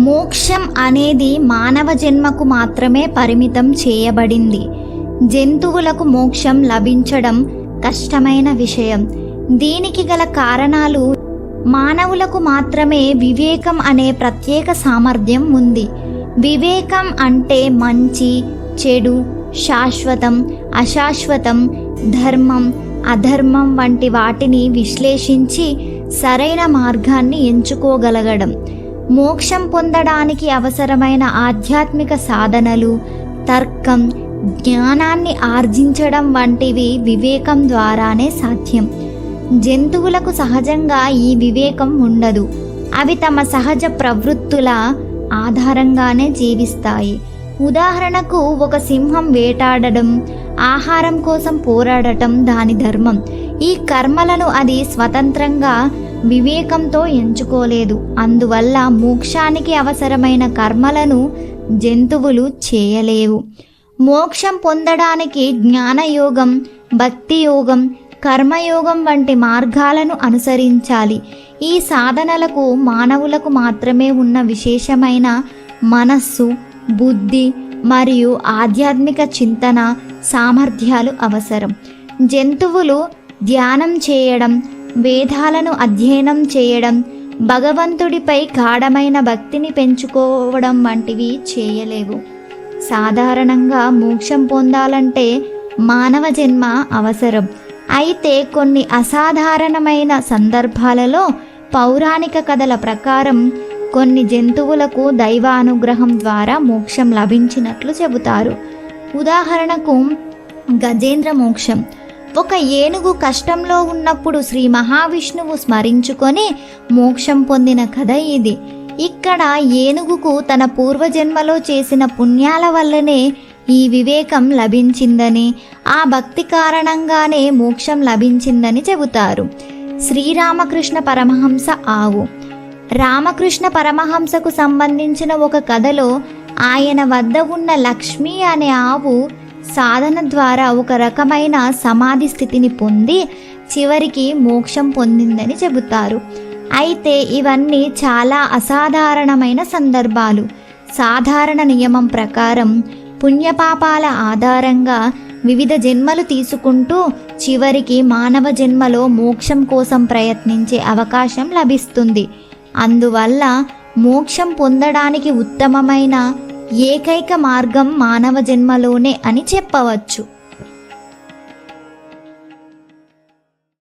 మోక్షం అనేది మానవ జన్మకు మాత్రమే పరిమితం చేయబడింది. జంతువులకు మోక్షం లభించడం కష్టమైన విషయం. దీనికి గల కారణాలు మానవులకు మాత్రమే వివేకం అనే ప్రత్యేక సామర్థ్యం ఉంది. వివేకం అంటే మంచి చెడు శాశ్వతం అశాశ్వతం ధర్మం అధర్మం వంటి వాటిని విశ్లేషించి సరైన మార్గాన్ని ఎంచుకోగలగడం. మోక్షం పొందడానికి అవసరమైన ఆధ్యాత్మిక సాధనలు తర్కం జ్ఞానాన్ని ఆర్జించడం వంటివి వివేకం ద్వారానే సాధ్యం. జంతువులకు సహజంగా ఈ వివేకం ఉండదు. అవి తమ సహజ ప్రవృత్తుల ఆధారంగానే జీవిస్తాయి. ఉదాహరణకు ఒక సింహం వేటాడడం ఆహారం కోసం పోరాడటం దాని ధర్మం. ఈ కర్మలను అది స్వతంత్రంగా వివేకంతో ఎంచుకోలేదు. అందువల్ల మోక్షానికి అవసరమైన కర్మలను జంతువులు చేయలేవు. మోక్షం పొందడానికి జ్ఞానయోగం భక్తి యోగం కర్మయోగం వంటి మార్గాలను అనుసరించాలి. ఈ సాధనలకు మానవులకు మాత్రమే ఉన్న విశేషమైన మనస్సు బుద్ధి మరియు ఆధ్యాత్మిక చింతన సామర్థ్యాలు అవసరం. జంతువులు ధ్యానం చేయడం వేదాలను అధ్యయనం చేయడం భగవంతుడిపై గాఢమైన భక్తిని పెంచుకోవడం వంటివి చేయలేవు. సాధారణంగా మోక్షం పొందాలంటే మానవ జన్మ అవసరం. అయితే కొన్ని అసాధారణమైన సందర్భాలలో పౌరాణిక కథల ప్రకారం కొన్ని జంతువులకు దైవానుగ్రహం ద్వారా మోక్షం లభించినట్లు చెబుతారు. ఉదాహరణకు గజేంద్ర మోక్షం. ఒక ఏనుగు కష్టంలో ఉన్నప్పుడు శ్రీ మహావిష్ణువు స్మరించుకొని మోక్షం పొందిన కథ ఇది. ఇక్కడ ఏనుగుకు తన పూర్వజన్మలో చేసిన పుణ్యాల వల్లనే ఈ వివేకం లభించిందని ఆ భక్తి కారణంగానే మోక్షం లభించిందని చెబుతారు. శ్రీరామకృష్ణ పరమహంస ఆవు. రామకృష్ణ పరమహంసకు సంబంధించిన ఒక కథలో ఆయన వద్ద ఉన్న లక్ష్మి అనే ఆవు సాధన ద్వారా ఒక రకమైన సమాధి స్థితిని పొంది చివరికి మోక్షం పొందిందని చెబుతారు. అయితే ఇవన్నీ చాలా అసాధారణమైన సందర్భాలు. సాధారణ నియమం ప్రకారం పుణ్యపాపాల ఆధారంగా వివిధ జన్మలు తీసుకుంటూ చివరికి మానవ జన్మలో మోక్షం కోసం ప్రయత్నించే అవకాశం లభిస్తుంది. అందువల్ల మోక్షం పొందడానికి ఉత్తమమైన ఏకైక మార్గం మానవ జన్మలోనే అని చెప్పవచ్చు.